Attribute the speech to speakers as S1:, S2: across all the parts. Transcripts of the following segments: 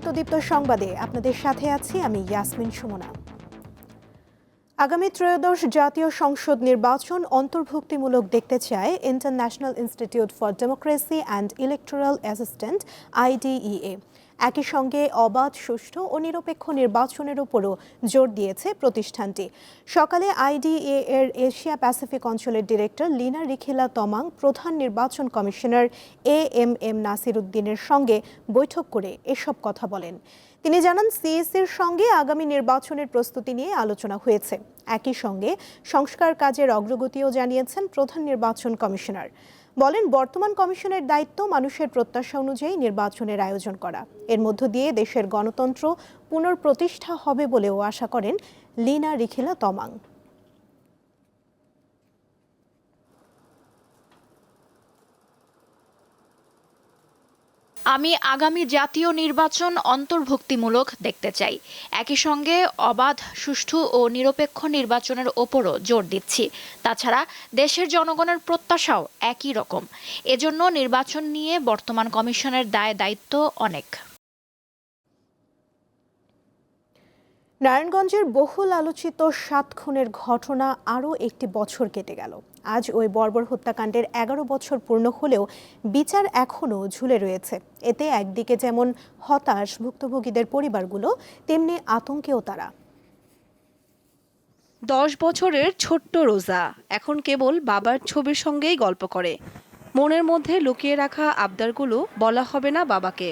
S1: স্বাগত সংবাদে আপনাদের সাথে আছি আমি ইয়াসমিন সুমনা। আগামী ত্রয়োদশ জাতীয় সংসদ নির্বাচন অন্তর্ভুক্তিমূলক দেখতে চায় International Institute for Democracy and Electoral Assistant IDEA একই সঙ্গে অবাধ, সুষ্ঠু ও নিরপেক্ষ নির্বাচনের উপরও জোর দিয়েছে প্রতিষ্ঠানটি। সকালে আইডিএ এর এশিয়া প্যাসিফিক অঞ্চলের ডিরেক্টর লিনা রিখিলা তমাং, প্রধান নির্বাচন কমিশনার এ এম এম নাসির উদ্দিনের সঙ্গে বৈঠক করে এসব কথা বলেন। তিনি জানান সিএসির সঙ্গে আগামী নির্বাচনের প্রস্তুতি নিয়ে আলোচনা হয়েছে। একই সঙ্গে সংস্কার কাজের অগ্রগতিও জানিয়েছেন প্রধান নির্বাচন কমিশনার। বলেন, বর্তমান কমিশনের দায়িত্ব মানুষের প্রত্যাশা অনুযায়ী নির্বাচনের আয়োজন করা। এর মধ্য দিয়ে দেশের গণতন্ত্র পুনর্প্রতিষ্ঠা হবে বলেও আশা করেন লিনা রিখিলা তমাং।
S2: আমি আগামী জাতীয় নির্বাচন অন্তর্ভুক্তিমূলক দেখতে চাই। একই সঙ্গে অবাধ, সুষ্ঠু ও নিরপেক্ষ নির্বাচনের ওপরও জোর দিচ্ছি। তাছাড়া দেশের জনগণের প্রত্যাশাও একই রকম। এজন্য নির্বাচন নিয়ে বর্তমান কমিশনের দায় দায়িত্ব অনেক।
S1: নারায়ণগঞ্জের বহুল আলোচিত সাত খুনের ঘটনা আরও একটি বছর কেটে গেল। আজ ওই বর্বর হত্যাকাণ্ডের এগারো বছর পূর্ণ হলেও বিচার এখনও ঝুলে রয়েছে। এতে একদিকে যেমন হতাশ ভুক্তভোগীদের পরিবারগুলো, তেমনি আতঙ্কেও তারা।
S3: দশ বছরের ছোট্ট রোজা এখন কেবল বাবার ছবির সঙ্গেই গল্প করে। মনের মধ্যে লুকিয়ে রাখা আবদারগুলো বলা হবে না বাবাকে।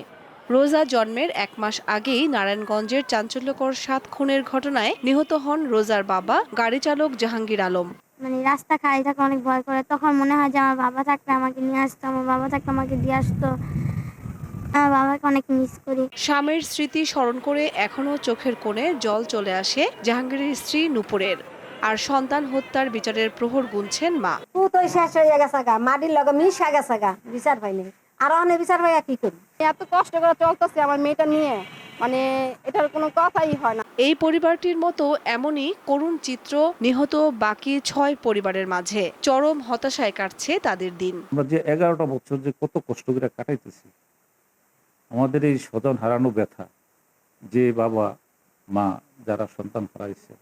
S3: রোজা জন্মের এক মাস আগেই নারায়ণগঞ্জের চাঞ্চল্যকর সাত খুনের ঘটনায় নিহত হন রোজার বাবা গাড়ি চালক জাহাঙ্গীর আলম।
S4: মানে রাস্তা খালি থাকে অনেক ভয় করে। তখন মনে হয় যে আমার বাবা থাকলে আমাকে নিয়ে আসতো আমার বাবা থাকলে আমাকে দিয়ে আসতো। আমার বাবাকে অনেক মিস করি।
S3: স্বামীর স্মৃতি স্মরণ করে এখনও চোখের কোণে জল চলে আসে জাহাঙ্গীরের স্ত্রী নুপুরের। আর সন্তান হত্যার বিচারের প্রহর গুনছেন মা।
S5: পুতই শেষ হয়ে গেছে গা মাটির লগে মিশা গেছে গা বিচার পাইনি। আর অনেক বিচার পাইয়া কি করি?
S6: এত কষ্ট করে চলতেছে আমার মেয়েটা নিয়ে। মানে এটার কোনো কথাই হয় না।
S3: এই পরিবারটির মতো এমনই করুণ চিত্র নিহত বাকি ছয় পরিবারের মাঝে। চরম হতাশায় কাটছে তাদের দিন।
S7: আমরা যে এগারোটা বছর যে কত কষ্ট করে কাটাইতেছি আমাদের এই স্বজন হারানো ব্যথা যে বাবা মা যারা সন্তান হারাইছে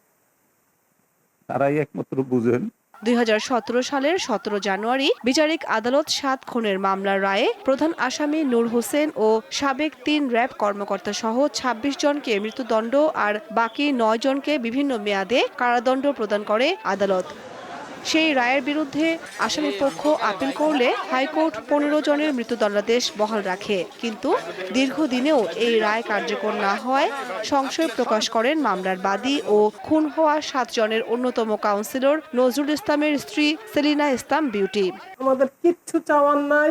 S7: তারাই একমাত্র বুঝেন
S3: দুই হাজার সতেরো সালের সতেরো জানুয়ারি বিচারিক আদালত সাত খুনের মামলার রায়ে প্রধান আসামি নূর হোসেন ও সাবেক তিন র্যাব কর্মকর্তা সহ ২৬ জনকে মৃত্যুদণ্ড আর বাকি নয় জনকে বিভিন্ন মেয়াদে কারাদণ্ড প্রদান করে আদালত। সেই রায়ের বিরুদ্ধে আসামি পক্ষ আপিল করলে হাইকোর্ট পনেরো জনের মৃত্যুদণ্ডাদেশ বহাল রাখে। কিন্তু দীর্ঘদিনেও এই রায় কার্যকর না হওয়ায় সংশয় প্রকাশ করেন মামলার বাদী ও খুন হওয়া সাত জনের অন্যতম কাউন্সিলর নজরুল ইসলামের স্ত্রী সেলিনা ইসলাম বিউটি।
S8: আমাদের কিচ্ছু চাওয়ার নাই।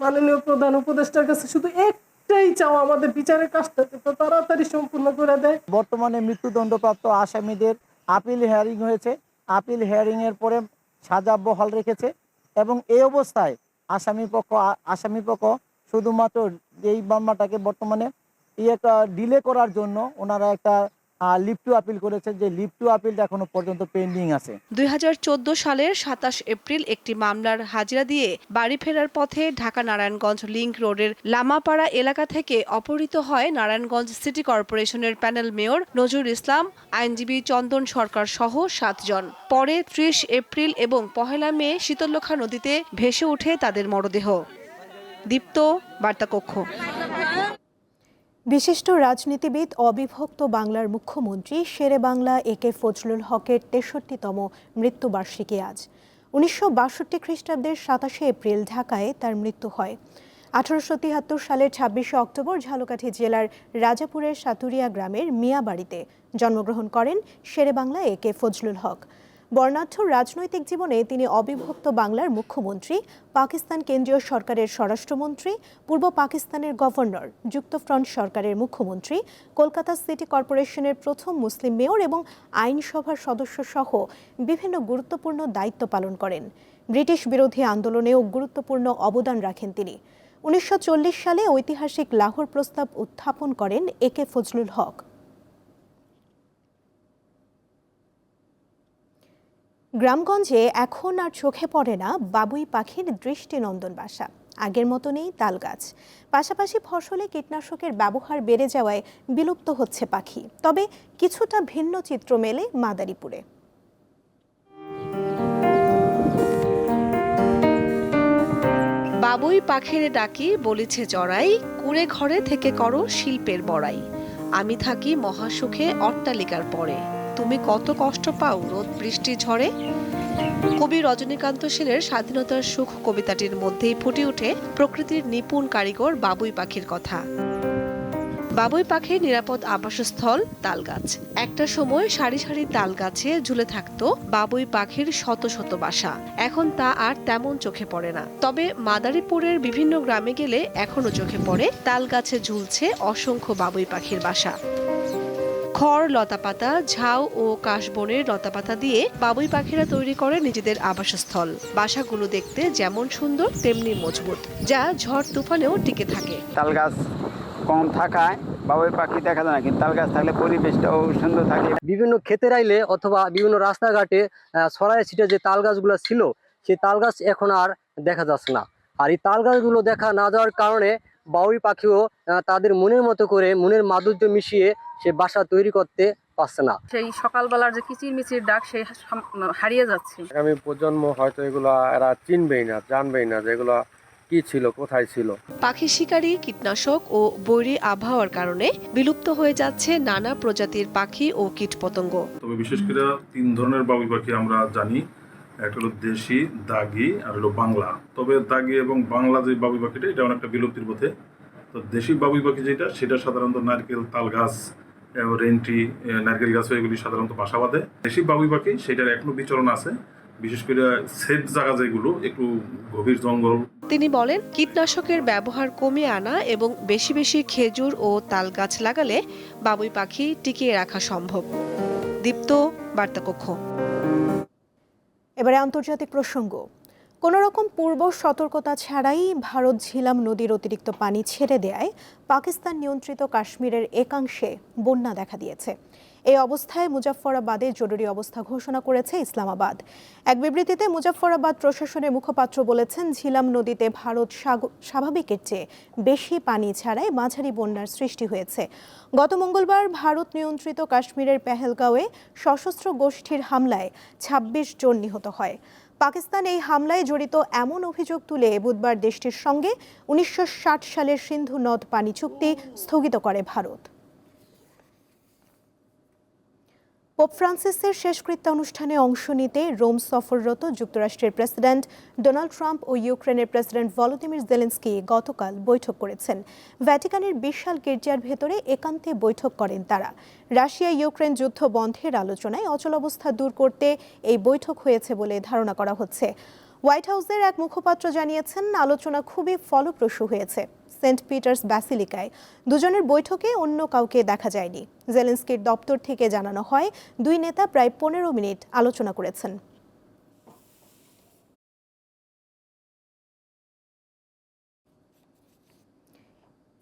S8: মাননীয় প্রধান উপদেষ্টার কাছে শুধু একটাই চাওয়া আমাদের বিচারের কাজটা তাড়াতাড়ি সম্পূর্ণ করে দেয়।
S9: বর্তমানে মৃত্যুদণ্ডপ্রাপ্ত আসামিদের আপিল হেয়ারিং হয়েছে। আপিল হেয়ারিং এর পরে সাজা বহাল রেখেছে এবং এই অবস্থায় আসামি পক্ষ আসামি পক্ষ শুধুমাত্র এই মামলাটাকে বর্তমানে ইয়ে ডিলে করার জন্য ওনারা একটা লিফট টু আপিল করেছে যে লিফট টু আপিলটা এখনও পর্যন্ত পেন্ডিং আছে।
S3: দুই হাজার চোদ্দ সালের সাতাশ এপ্রিল একটি মামলার হাজিরা দিয়ে বাড়ি ফেরার পথে ঢাকা নারায়ণগঞ্জ লিংক রোডের লামাপাড়া এলাকা থেকে অপহৃত হয় নারায়ণগঞ্জ সিটি কর্পোরেশনের প্যানেল মেয়র নজরুল ইসলাম, আইনজীবী চন্দন সরকার সহ সাতজন। পরে ত্রিশ এপ্রিল এবং পহেলা মে শীতলক্ষা নদীতে ভেসে ওঠে তাদের মরদেহ। দীপ্ত, বার্তাকক্ষ।
S1: বিশিষ্ট রাজনীতিবিদ অবিভক্ত বাংলার মুখ্যমন্ত্রী শেরে বাংলা, এ কে ফজলুল হকের তেষট্টিতম মৃত্যুবার্ষিকী আজ। উনিশশো বাষট্টি খ্রিস্টাব্দের সাতাশে এপ্রিল ঢাকায় তার মৃত্যু হয়। আঠারোশো তিয়াত্তর সালের ছাব্বিশে অক্টোবর ঝালকাঠি জেলার রাজাপুরের সাতুরিয়া গ্রামের মিয়াবাড়িতে জন্মগ্রহণ করেন শেরে বাংলা, এ কে ফজলুল হক। বর্ণাঢ্য রাজনৈতিক জীবনে তিনি অবিভক্ত বাংলার মুখ্যমন্ত্রী, পাকিস্তান কেন্দ্রীয় সরকারের স্বরাষ্ট্রমন্ত্রী, পূর্ব পাকিস্তানের গভর্নর, যুক্তফ্রন্ট সরকারের মুখ্যমন্ত্রী, কলকাতা সিটি কর্পোরেশনের প্রথম মুসলিম মেয়র এবং আইনসভার সদস্য সহ বিভিন্ন গুরুত্বপূর্ণ দায়িত্ব পালন করেন। ব্রিটিশ বিরোধী আন্দোলনেও গুরুত্বপূর্ণ অবদান রাখেন তিনি। উনিশশো চল্লিশ সালে ঐতিহাসিক লাহোর প্রস্তাব উত্থাপন করেন এ কে ফজলুল হক। গ্রামগঞ্জে এখন আর চোখে পড়ে না বাবুই পাখির দৃষ্টিনন্দন বাসা। আগের মতো নেই তাল গাছ পাশাপাশি ফসলে কীটনাশকের ব্যবহার বেড়ে যাওয়ায় বিলুপ্ত হচ্ছে পাখি। তবে কিছুটা ভিন্ন চিত্র মেলে মাদারীপুরে।
S3: বাবুই পাখির ডাকি বলিছে চড়াই কুড়ে ঘরে থেকে করো শিল্পের বড়াই। আমি থাকি মহাসুখে অট্টালিকার পরে। তুমি কত কষ্ট পাও? রোদ, বৃষ্টি, ঝড়ে? কবি রজনীকান্ত সেনের স্বাধীনতার সুখ কবিতাটির মধ্যেই ফুটে ওঠে প্রকৃতির নিপুণ কারিগর বাবুই পাখির কথা। বাবুই পাখির নিরাপদ আবাসস্থল, তালগাছ। একটা সময় সারি সারি তাল গাছে ঝুলে থাকতো বাবুই পাখির শত শত বাসা। এখন তা আর তেমন চোখে পড়ে না। তবে মাদারীপুরের বিভিন্ন গ্রামে গেলে এখনও চোখে পড়ে তাল গাছে ঝুলছে অসংখ্য বাবুই পাখির বাসা। খড় লতাপাতা ঝাউ ও কাশবনের লতাপাতা দিয়ে বাবুই পাখিরা তৈরি করে নিজেদের আবাসস্থল। বাসাগুলো দেখতে যেমন সুন্দর তেমনি মজবুত যা ঝড় তুফানেও টিকে থাকে।
S10: তাল গাছ কম থাকায় বাবুই পাখি দেখা যায় না কিন্তু তাল গাছ থাকলে পরিবেশটাও সুন্দর থাকে।
S11: বিভিন্ন ক্ষেতের আইলে অথবা বিভিন্ন রাস্তাঘাটে ছড়ায় ছিটে যে তাল গাছগুলো ছিল সেই তাল গাছ এখন আর দেখা যাচ্ছে না। আর এই তাল গাছগুলো দেখা না যাওয়ার কারণে বাউই পাখিও তাদের মনের মতো করে মনের মাধুর্য মিশিয়ে সে বাসা তৈরি করতে পারছে না।
S6: সেই সকালবেলার যে কিচির মিচির ডাক সেই হারিয়ে যাচ্ছে।
S11: আগামী প্রজন্ম হয়তো এগুলো এরা চিনবেই না জানবেই না যে এগুলো কি ছিল কোথায় ছিল।
S3: পাখি শিকারী কীটনাশক ও বৈরী আবহাওয়ার কারণে বিলুপ্ত হয়ে যাচ্ছে নানা প্রজাতির পাখি ও কীটপতঙ্গ।
S12: তবে বিশেষ করে তিন ধরনের বাবুই পাখি আমরা জানি। একটা হলো দেশি, দাগি আর হলো বাংলা। তবে দাগি এবং বাংলা যে বাবুই পাখিটা, এটা অনেকটা বিলুপ্তির পথে। তো দেশি বাবুই পাখি যেটা, সেটা সাধারণত নারকেল, তাল গাছ রেন্টি নারকেল গাছ এগুলি সাধারণত বাসা বাঁধে। দেশি বাবুই পাখি, সেটার এখনও বিচরণ আছে। বিশেষ করে সেফ জায়গা যেগুলো, একটু গভীর জঙ্গল।
S3: তিনি বলেন, কীটনাশকের ব্যবহার কমিয়ে আনা এবং বেশি বেশি খেজুর ও তাল গাছ লাগালে বাবুই পাখি টিকিয়ে রাখা সম্ভব। দীপ্ত, বার্তাকক্ষ।
S1: এবারে আন্তর্জাতিক প্রসঙ্গ। কোনো রকম পূর্ব সতর্কতা ছাড়াই ভারত ঝিলাম নদীর অতিরিক্ত পানি ছেড়ে দেয় পাকিস্তান নিয়ন্ত্রিত কাশ্মীরের একাংশে বন্যা দেখা দিয়েছে। এই অবস্থায় মুজাফফরাবাদে জরুরি অবস্থা ঘোষণা করেছে ইসলামাবাদ। এক বিবৃতিতে মুজাফফরাবাদ প্রশাসনের মুখপাত্র বলেছেন, ঝিলাম নদীতে ভারত স্বাভাবিকের চেয়ে বেশি পানি ছাড়াই মাঝারি বন্যার সৃষ্টি হয়েছে। গত মঙ্গলবার ভারত নিয়ন্ত্রিত কাশ্মীরের পেহেলগাঁওয়ে সশস্ত্র গোষ্ঠীর হামলায় ২৬ জন নিহত হয়। পাকিস্তান এই হামলায় জড়িত এমন অভিযোগ তুলে বুধবার দেশটির সঙ্গে উনিশশো ষাট সালের সিন্ধু নদ পানি চুক্তি স্থগিত করে ভারত। পোপ ফ্রান্সিসের শেষকৃত্য অনুষ্ঠানে অংশ নিতে রোম সফররত যুক্তরাষ্ট্রের প্রেসিডেন্ট ডোনাল্ড ট্রাম্প ও ইউক্রেনের প্রেসিডেন্ট ভলোদিমির জেলেন্সকি গতকাল বৈঠক করেছেন। ভ্যাটিকানের বিশাল গির্জার ভেতরে একান্তে বৈঠক করেন তারা। রাশিয়া ইউক্রেন যুদ্ধ বন্ধের আলোচনায় অচলাবস্থা দূর করতে এই বৈঠক হয়েছে বলে ধারণা করা হচ্ছে। হোয়াইট হাউসের এক মুখপাত্র জানিয়েছেন, আলোচনা খুবই ফলপ্রসূ হয়েছে। সেন্ট পিটার্স ব্যাসিলিকায়। দুজনের বৈঠকে অন্য কাউকে দেখা যায়নি। জেলেন্সকির দপ্তর থেকে জানানো হয়, দুই নেতা প্রায় পনেরো মিনিট আলোচনা করেছেন।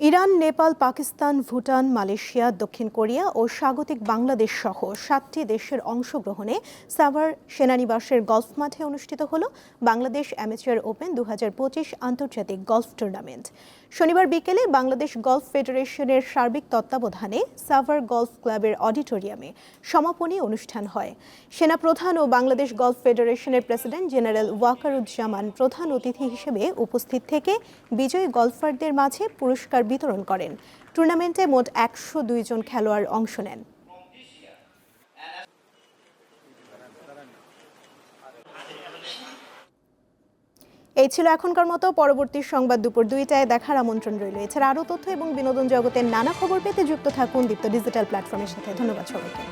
S1: ইরান, নেপাল, পাকিস্তান, ভুটান, মালয়েশিয়া, দক্ষিণ কোরিয়া ও স্বাগতিক বাংলাদেশ সহ সাতটি দেশের অংশগ্রহণে সাভার সেনানিবাসের গলফ মাঠে অনুষ্ঠিত হল বাংলাদেশ অ্যামেচার ওপেন দুহাজার পঁচিশ আন্তর্জাতিক গলফ টুর্নামেন্ট। শনিবার বিকেলে বাংলাদেশ গলফ ফেডারেশনের সার্বিক তত্ত্বাবধানে সাভার গলফ ক্লাবের অডিটোরিয়ামে সমাপনী অনুষ্ঠান হয়। সেনা প্রধান ও বাংলাদেশ গলফ ফেডারেশনের প্রেসিডেন্ট জেনারেল ওয়াকারুজ্জামান প্রধান অতিথি হিসেবে উপস্থিত থেকে বিজয়ী গলফারদের মাঝে পুরস্কার বিতরণ করেন। টুর্নামেন্টে মোট একশো জন খেলোয়াড় অংশ নেন। এই ছিল এখনকার মতো। পরবর্তী সংবাদ দুপুর দুইটায় দেখার আমন্ত্রণ রইল। এছাড়া আরও তথ্য এবং বিনোদন জগতের নানা খবর পেতে যুক্ত থাকুন দীপ্ত ডিজিটাল প্ল্যাটফর্মের সাথে। ধন্যবাদ সবাইকে।